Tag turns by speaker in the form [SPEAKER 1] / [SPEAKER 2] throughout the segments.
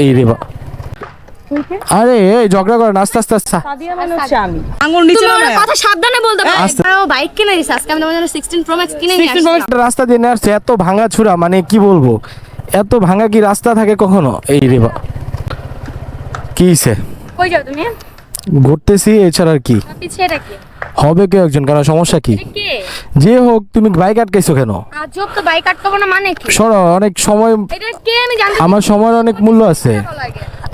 [SPEAKER 1] এই রে বা। আরে এই ঝগড়া করে না আস্তে আস্তে আস্তে।
[SPEAKER 2] সাদিয়া মানে হচ্ছে আমি। আঙ্গুল নিচে
[SPEAKER 3] কথা সাবধানে বলতে পারো। ও বাইক কিনে দিছে। আজকে আমি তোমার জন্য 16 প্রো ম্যাক্স কিনে নিয়ে
[SPEAKER 2] 16 Pro Max
[SPEAKER 1] রাস্তা দিয়ে নিয়ে আসছে এত ভাঙা ছুরা মানে কি বলব? এত ভাঙা কি রাস্তা থাকে কখনো? এই রে বা। কি হইছে?
[SPEAKER 3] কই যাও তুমি?
[SPEAKER 1] ঘুরতেছি এছাড়া আর কি।
[SPEAKER 3] এটা কি
[SPEAKER 1] হবে কেউ একজন কেন সমস্যা কি? যে হোক তুমি বাইক আটকাইছো কেন?
[SPEAKER 3] আজব তো বাইক আটকাবো না মানে কি?
[SPEAKER 1] সরো অনেক সময়
[SPEAKER 3] এটা কে আমি জানতে
[SPEAKER 1] আমার সময়ের অনেক মূল্য আছে।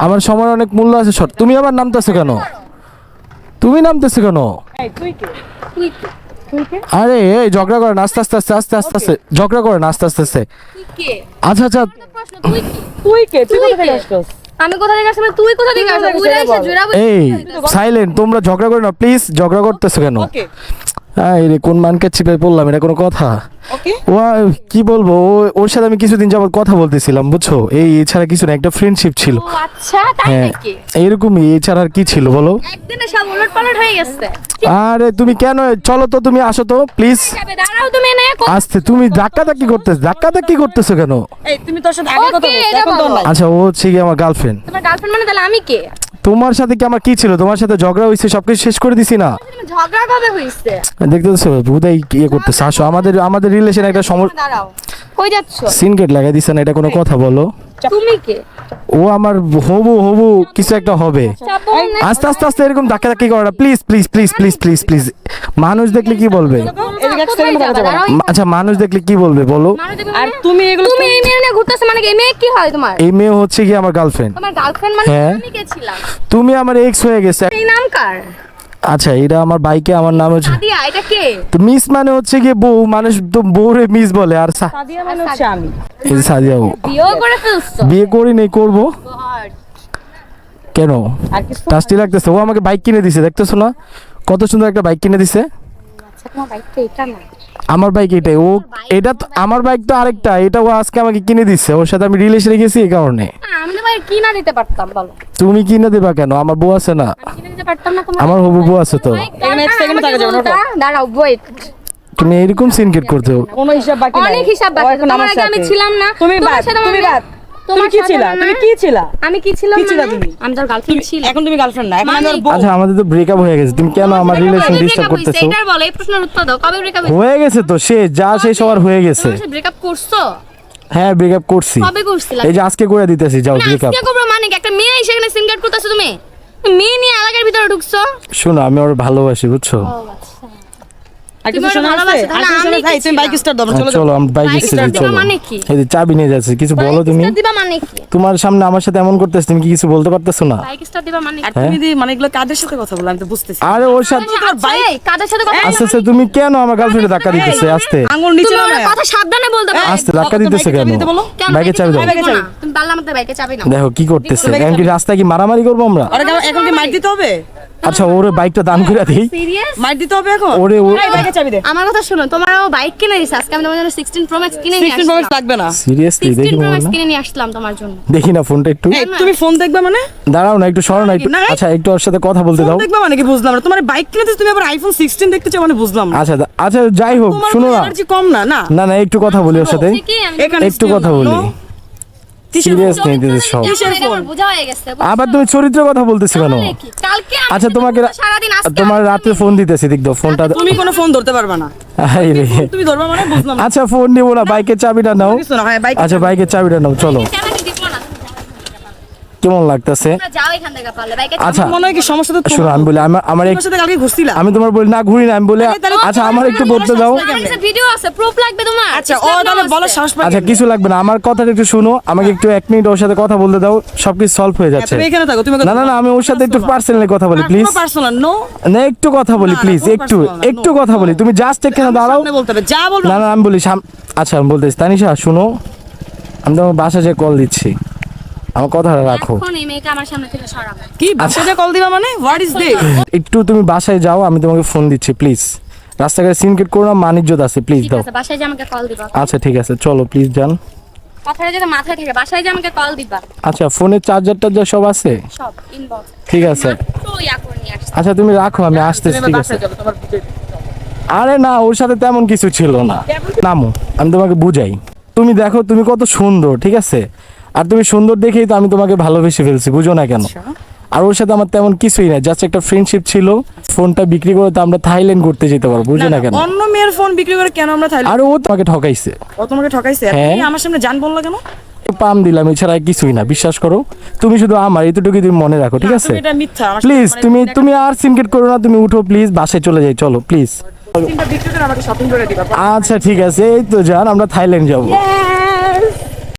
[SPEAKER 1] আমার সময়ের অনেক মূল্য আছে সর তুমি আবার নামতেছো কেন? তুমি নামতেছো কেন?
[SPEAKER 2] এই, তুই কে?
[SPEAKER 3] তুই কে? তুই কে?
[SPEAKER 1] আরে এই ঝগড়া করে না আস্তে আস্তে আস্তে আস্তে আস্তে আস্তে ঝগড়া করে না আস্তে আস্তে আস্তে।
[SPEAKER 3] তুই কে?
[SPEAKER 1] আচ্ছা আচ্ছা।
[SPEAKER 3] তুই কি?
[SPEAKER 2] তুই কে? তুই
[SPEAKER 3] কে? আমি কোথা থেকে আসলাম? তুই কোথা থেকে আসলাম? এসে জোড়া
[SPEAKER 1] এই সাইলেন্ট তোমরা ঝগড়া করো না প্লিজ ঝগড়া করতেছো কেন?
[SPEAKER 2] ওকে
[SPEAKER 1] এই রে কোন মানকে চিপে পড়লাম এটা কোনো কথা? ও কি বলব? ও- ওর সাথে আমি কিছুদিন যাবত কথা বলতেছিলাম বুঝছ? এই এছাড়া কিছু না একটা ফ্রেন্ডশিপ ছিল।
[SPEAKER 3] আচ্ছা তাই
[SPEAKER 1] হ্যাঁ
[SPEAKER 3] নাকি?
[SPEAKER 1] এইরকমই এছাড়া আর কি ছিল বলো?
[SPEAKER 3] একদিনে সব উলট পালট হয়ে গেছে।
[SPEAKER 1] আরে তুমি কেন চলো তো তুমি আসো তো প্লিজ
[SPEAKER 3] দাঁড়াও তুমি এনে
[SPEAKER 1] আসতে তুমি ধাক্কা ধাক্কি করতেছো ধাক্কা ধাক্কি করতেছো কেন?
[SPEAKER 2] এই তুমি সাথে আগে কথা বলছো এখন
[SPEAKER 1] আচ্ছা ও হচ্ছে কি আমার গার্লফ্রেন্ড
[SPEAKER 3] তোমার গার্লফ্রেন্ড মানে তাহলে আমি কে?
[SPEAKER 1] তোমার সাথে কি আমার কি ছিল? তোমার সাথে ঝগড়া হয়েছে সবকিছু শেষ করে দিছি না।
[SPEAKER 3] ঝগড়া কবে হইছে?
[SPEAKER 1] দেখতেছো বুদাই ইয়ে করতেছে। আসো আমাদের আমাদের রিলেশন একটা সমস্যা
[SPEAKER 3] দাঁড়াও। কই যাচ্ছো?
[SPEAKER 1] সিনগেট লাগাই দিছে না এটা কোনো কথা বলো।
[SPEAKER 3] তুমি কে?
[SPEAKER 1] ও আমার হবু হবু কিছু একটা হবে। আস্তে আস্তে আস্তে এরকম ধাক্কা ধাক্কি করো না please please please please please please মানুষ দেখলে কি বলবে? আচ্ছা মানুষ দেখলে কি বলবে বলো?
[SPEAKER 2] আর
[SPEAKER 3] মানে?
[SPEAKER 2] তুমি এগুলো
[SPEAKER 3] তুমি এই মেয়ে নিয়ে ঘুরতেছো মানে এই মেয়ে কি হয় তোমার?
[SPEAKER 1] এই মেয়ে হচ্ছে কি আমার গার্লফ্রেন্ড
[SPEAKER 3] তোমার গার্লফ্রেন্ড মানে
[SPEAKER 1] হ্যাঁ।
[SPEAKER 3] কে ছিলাম
[SPEAKER 1] তুমি আমার এক্স হয়ে গেছে।
[SPEAKER 3] এই নাম কার?
[SPEAKER 1] আচ্ছা এটা আমার বাইকে আমার নাম হচ্ছে
[SPEAKER 3] সাদিয়া এটা কে?
[SPEAKER 1] তো মিস মানে হচ্ছে কি বউ মানুষ তো বউরে মিস বলে আর
[SPEAKER 2] সাদিয়া মানে হচ্ছে আমি।
[SPEAKER 1] এই সাদিয়া।
[SPEAKER 3] বিয়েও করে ফেলছো?
[SPEAKER 1] বিয়ে করি নেই করব. কেন? টাস্টি লাগতেছে। ও আমাকে বাইক কিনে দিছে দেখতেছো না? কত সুন্দর একটা বাইক কিনে দিছে।
[SPEAKER 3] আচ্ছা
[SPEAKER 1] আমার বাইক এটাই। ও এটা তো আমার বাইক তো আরেকটা। এটা ও আজকে আমাকে কিনে দিচ্ছে ওর সাথে আমি রিলেশনে গেছি এই কারণে।
[SPEAKER 3] না, আমি তোমার কি না দিতে পারতাম বলো।
[SPEAKER 1] তুমি কিনে দেবা কেন? আমার বউ আছে না।
[SPEAKER 3] কিনে দিতে পারতাম না তোমার
[SPEAKER 1] আমার হবু বউ আছে তো।
[SPEAKER 2] এখানে এক second থাকা যাবে না,
[SPEAKER 3] দাঁড়াও ওয়েট
[SPEAKER 1] তুমি এরকম সিনকেট করতে
[SPEAKER 2] কোনো হিসাব বাকি নাই।
[SPEAKER 3] অনেক হিসাব বাকি।
[SPEAKER 2] এখন
[SPEAKER 3] তোমার
[SPEAKER 2] আমার
[SPEAKER 3] আগে আমি ছিলাম না।
[SPEAKER 2] তুমি বাদ তুমি বাদ। তুমি কি ছিলা? তুমি কি ছিলা?
[SPEAKER 3] আমি কি ছিলাম
[SPEAKER 2] কি ছিলা? তুমি?
[SPEAKER 3] আমি তোর গার্লফ্রেন্ড ছিলাম।
[SPEAKER 2] এখন তুমি গার্লফ্রেন্ড না এখন আমি
[SPEAKER 3] মানে
[SPEAKER 2] বউ
[SPEAKER 1] আচ্ছা আমাদের তো ব্রেকআপ হয়ে গেছে। তুমি কেন আমার রিলেশন ডিস্টার্ব? করতেছো?
[SPEAKER 3] এটার বলো এই প্রশ্নের উত্তর দাও। কবে ব্রেকআপ
[SPEAKER 1] হয়ে গেছে তো সে যা সেই সবার হয়ে গেছে।
[SPEAKER 3] ব্রেকআপ করছ?
[SPEAKER 1] হ্যাঁ ব্রেকআপ করছি।
[SPEAKER 3] কবে করছিলা?
[SPEAKER 1] এই যে আজকে করে দিতেছি যাও ব্রেকআপ
[SPEAKER 3] আজকে করব মানে কি? একটা মেয়ে এসে এখানে সিম কার্ড করতেছো তুমি? মেয়ে নিয়ে এলাকার ভিতরে ঢুকছো?
[SPEAKER 1] শোনো আমি ওর ভালোবাসি বুঝছ?
[SPEAKER 2] আর কিছু
[SPEAKER 3] তুমি
[SPEAKER 2] শোনা আছে? আর কিছু শোনা আছে তুমি বাইক স্টার্ট দাও চলো
[SPEAKER 1] চলো আমরা বাইক স্টার্ট চলো।
[SPEAKER 3] মানে কি?
[SPEAKER 1] এই যে চাবি নিয়ে যাচ্ছে কিছু বলো তুমি?
[SPEAKER 3] দিবা মানে কি?
[SPEAKER 1] তোমার সামনে আমার সাথে এমন করতেছ তুমি কি কিছু বলতে পারতেছো না?
[SPEAKER 3] বাইক স্টার দিবা মানে
[SPEAKER 2] আর তুমি মানে এগুলো কাদের সাথে কথা বলো? তো বুঝতেছি
[SPEAKER 1] আরে ওর সাথে
[SPEAKER 3] আচ্ছা, এই, কাদের সাথে কথা
[SPEAKER 1] আস্তে আস্তে তুমি কেন আমার গার্লফ্রেন্ডে ধাক্কা দিতেছে? আস্তে।
[SPEAKER 2] আঙ্গুল নিচে
[SPEAKER 3] তুমি কথা সাবধানে বলতে পারো।
[SPEAKER 1] আস্তে ধাক্কা দিতেছে কেন?
[SPEAKER 2] চাবি
[SPEAKER 1] দাও?
[SPEAKER 3] তুমি বাইকে চাবি নাও।
[SPEAKER 1] দেখো কি করতেছে? এখন কি রাস্তায় কি মারামারি করব আমরা?
[SPEAKER 2] আর এখন- কি মাইর দিতে হবে?
[SPEAKER 1] আচ্ছা ওরে বাইকটা দান করে দিই।
[SPEAKER 3] সিরিয়াস
[SPEAKER 2] মাইর দিতে হবে এখন?
[SPEAKER 1] ওরে
[SPEAKER 2] বাইকের চাবি দে।
[SPEAKER 3] আমার কথা শুনো তোমারও বাইক কিনে দিছে আজকে আমি তোমার জন্য 16 প্রো ম্যাক্স কিনে নিয়ে
[SPEAKER 2] 16 প্রো ম্যাক্স লাগবে না।
[SPEAKER 1] সিরিয়াসলি দেখি
[SPEAKER 3] 16 প্রো ম্যাক্স কিনে নিয়ে আসলাম তোমার জন্য।
[SPEAKER 1] দেখি না ফোনটা একটু।
[SPEAKER 2] তুমি ফোন দেখবে মানে?
[SPEAKER 1] দাঁড়াও না একটু সরো না একটু আচ্ছা একটু ওর সাথে কথা বলতে দাও।
[SPEAKER 2] দেখবে মানে কি বুঝলাম না। তোমার বাইক কিনে দিচ্ছ তুমি আবার আইফোন 16 দেখতে চাও মানে বুঝলাম না।
[SPEAKER 1] আচ্ছা আচ্ছা যাই হোক শুনো না।
[SPEAKER 2] এনার্জি কম না না।
[SPEAKER 1] না না একটু কথা বলি ওর সাথে।
[SPEAKER 2] এখানে
[SPEAKER 1] একটু কথা বলি। সিরিয়াস? সব আবার তুমি কথা বলতেছো কেন? আচ্ছা তোমাকে তোমার রাতে ফোন দিতেছি দেখ ফোনটা
[SPEAKER 2] তুমি কোনো ফোন ধরতে পারবে না। তুমি ধরবা মানে বুঝলাম
[SPEAKER 1] আচ্ছা ফোন নিবো না বাইকের চাবিটা নাও।
[SPEAKER 2] হ্যাঁ
[SPEAKER 1] আচ্ছা বাইকের চাবিটা নাও চলো? কেমন লাগতেছে? আচ্ছা
[SPEAKER 2] মনে হয় কি সমস্যা তো
[SPEAKER 1] শোনো আমি বলি আমার আমার
[SPEAKER 2] তোমার সাথে কালকে ঘুরছিলা
[SPEAKER 1] আমি তোমার বলি না ঘুরি না আমি বলি
[SPEAKER 2] তাহলে-
[SPEAKER 1] আচ্ছা আমার একটু বলতে দাও।
[SPEAKER 3] ভিডিও আছে প্রুফ লাগবে তোমার?
[SPEAKER 2] আচ্ছা ও তাহলে বলো সাহস পাই
[SPEAKER 1] আচ্ছা কিছু লাগবে না আমার কথাটা একটু শুনো আমাকে একটু এক মিনিট ওর সাথে কথা বলতে দাও সবকিছু সলভ হয়ে যাচ্ছে।
[SPEAKER 2] তুমি এখানে থাকো তুমি
[SPEAKER 1] না না না আমি ওর সাথে একটু পার্সোনালি কথা বলি প্লিজ
[SPEAKER 2] পার্সোনাল নো
[SPEAKER 1] না একটু কথা বলি প্লিজ একটু একটু কথা বলি। তুমি জাস্ট এখানে দাঁড়াও। না না আমি বলি আচ্ছা আমি বলতেছি তানিশা শুনো আমি তোমার বাসা যে কল দিচ্ছি। আমার কথাটা রাখো।
[SPEAKER 3] এখন এই মেয়েকে আমার সামনে থেকে সরাবে।
[SPEAKER 2] কি বাসাতে কল দিবা মানে? হোয়াট ইজ দিস
[SPEAKER 1] একটু তুমি বাসায় যাও আমি তোমাকে ফোন দিচ্ছি প্লিজ রাস্তাঘাটে সিনকেট করো না মানিজ্যত আছে প্লিজ
[SPEAKER 3] ঠিক
[SPEAKER 1] দাও।
[SPEAKER 3] আছে বাসায় যে আমাকে কল দিবা।
[SPEAKER 1] আচ্ছা ঠিক আছে চলো প্লিজ যান।
[SPEAKER 3] কথাটা যাতে মাথায় থাকে বাসায় যে আমাকে কল দিবা।
[SPEAKER 1] আচ্ছা ফোনের চার্জার টার্জার সব আছে?
[SPEAKER 3] সব ইনবক্স
[SPEAKER 1] ঠিক আছে। আচ্ছা তুমি রাখো আমি আসতেছি ঠিক আছে। আরে না ওর সাথে তেমন কিছু ছিল না। নামো আমি তোমাকে বুঝাই। তুমি দেখো তুমি কত সুন্দর ঠিক আছে? আর তুমি সুন্দর দেখেই তো আমি তোমাকে ভালোবেসে ফেলছি বুঝো না কেন?
[SPEAKER 2] আচ্ছা।
[SPEAKER 1] আর ওর সাথে আমার তেমন কিছুই না জাস্ট একটা ফ্রেন্ডশিপ ছিল ফোনটা বিক্রি করে তো আমরা থাইল্যান্ড ঘুরতে যেতে পারব বুঝো না কেন?
[SPEAKER 2] অন্য মেয়ের ফোন বিক্রি করে কেন আমরা থাইল্যান্ড
[SPEAKER 1] আর ও তোমাকে ঠকাইছে।
[SPEAKER 2] ও তোমাকে ঠকাইছে? আর
[SPEAKER 1] হ্যাঁ।
[SPEAKER 2] আমার সামনে জান বললা কেন?
[SPEAKER 1] পাম দিলাম এছাড়া কিছুই না বিশ্বাস করো। তুমি শুধু আমার এতটুকু তুমি মনে রাখো ঠিক আছে?
[SPEAKER 2] এটা মিথ্যা
[SPEAKER 1] প্লিজ তুমি
[SPEAKER 2] মানে
[SPEAKER 1] তুমি আর সিনকেট করো না তুমি উঠো প্লিজ বাসায় চলে যাই চলো প্লিজ আচ্ছা ঠিক আছে এই তো যান আমরা থাইল্যান্ড যাব!